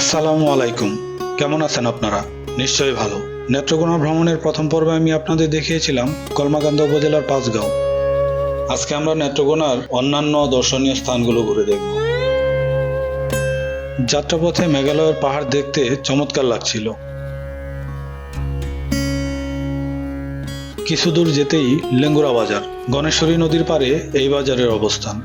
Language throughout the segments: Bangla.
আসসালামু আলাইকুম। কেমন আছেন আপনারা? নিশ্চয়ই ভালো। নেত্রকোনা ভ্রমণের প্রথম পর্বে আমি আপনাদের দেখিয়েছিলাম কলমাকান্দা উপজেলার পাঁচগাঁও। আজকে আমরা নেত্রকোনার অন্যান্য দর্শনীয় স্থানগুলো ঘুরে দেখব। যাত্রাপথে মেঘালয়ের পাহাড় দেখতে চমৎকার লাগছিল। কিছু দূর যেতেই লেঙ্গুরা বাজার, গণেশ্বরী নদীর পারে এই বাজারের অবস্থান।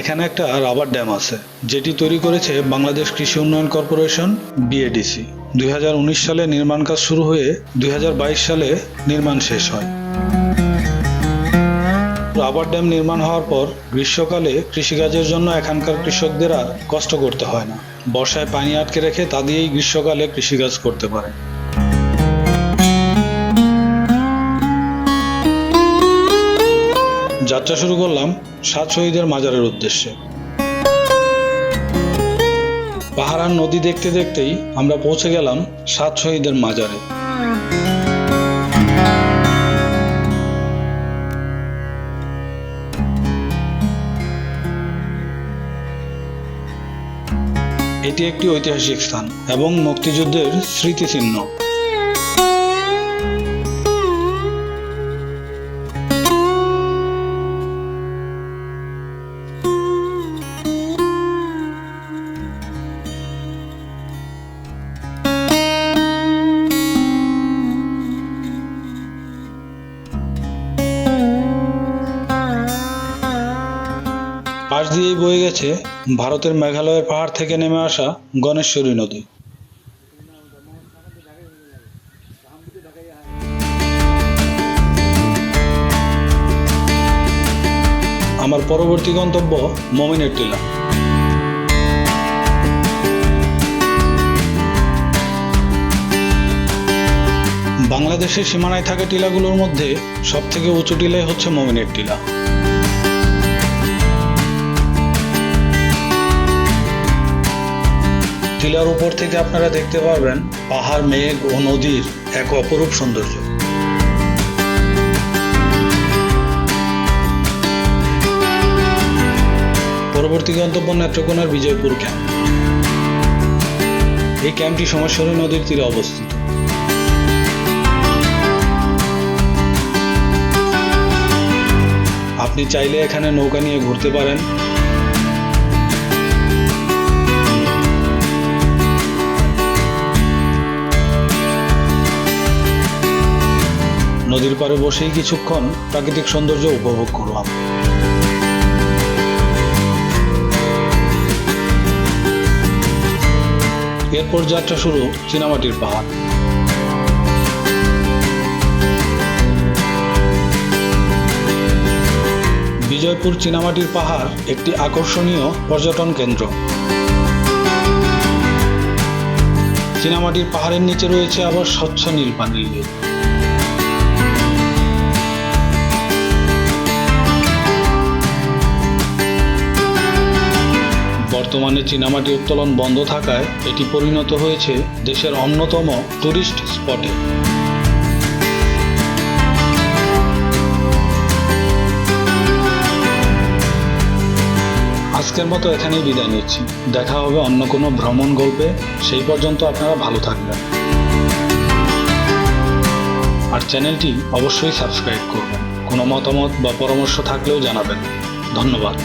এখানে একটা রাবার ড্যাম আছে, যেটি তৈরি করেছে বাংলাদেশ কৃষি উন্নয়ন কর্পোরেশন, বিএডিসি। দুই হাজার উনিশ সালে নির্মাণ কাজ শুরু হয়ে দুই হাজার বাইশ সালে নির্মাণ শেষ হয়। রাবার ড্যাম নির্মাণ হওয়ার পর গ্রীষ্মকালে কৃষিকাজের জন্য এখানকার কৃষকদের আর কষ্ট করতে হয় না। বর্ষায় পানি আটকে রেখে তা দিয়েই গ্রীষ্মকালে কৃষিকাজ করতে পারে। যাত্রা শুরু করলাম সাত শহীদের মাজারের উদ্দেশ্যে। পাহাড় আর নদী দেখতে দেখতেই আমরা পৌঁছে গেলাম সাত শহীদের মাজারে। এটি একটি ঐতিহাসিক স্থান এবং মুক্তিযুদ্ধের স্মৃতিচিহ্ন। দিয়েই বয়ে গেছে ভারতের মেঘালয়ের পাহাড় থেকে নেমে আসা গণেশ্বরী নদী। আমার পরবর্তী গন্তব্য মমিনের টিলা। বাংলাদেশের সীমানায় থাকা টিলাগুলোর মধ্যে সবথেকে উঁচু টিলাই হচ্ছে মমিনের টিলা। টিলার উপর থেকে আপনারা দেখতে পারবেন পাহাড়, মেঘ ও নদীর এক অপরূপ সৌন্দর্য। পরবর্তী গন্তব্য নেত্রকোনার বিজয়পুর ক্যাম্প। এই ক্যাম্পটি সোমেশ্বরী নদীর তীরে অবস্থিত। আপনি চাইলে এখানে নৌকা নিয়ে ঘুরতে পারেন। নদীর পাড়ে বসেই কিছুক্ষণ প্রাকৃতিক সৌন্দর্য উপভোগ করলাম। এরপর যাত্রা শুরু চীনামাটির পাহাড়। বিজয়পুর চীনামাটির পাহাড় একটি আকর্ষণীয় পর্যটন কেন্দ্র। চীনামাটির পাহাড়ের নিচে রয়েছে আবার স্বচ্ছ নীল পানির লেক বর্তমানে চীনামাটি উত্তোলন বন্ধ থাকায় এটি পরিণত হয়েছে দেশের অন্যতম টুরিস্ট স্পটে। আজকের মতো এখানেই বিদায় নিচ্ছি। দেখা হবে অন্য কোনো ভ্রমণ গল্পে। সেই পর্যন্ত আপনারা ভালো থাকবেন। আর চ্যানেলটি অবশ্যই সাবস্ক্রাইব করবেন। কোনো মতামত বা পরামর্শ থাকলেও জানাবেন। ধন্যবাদ।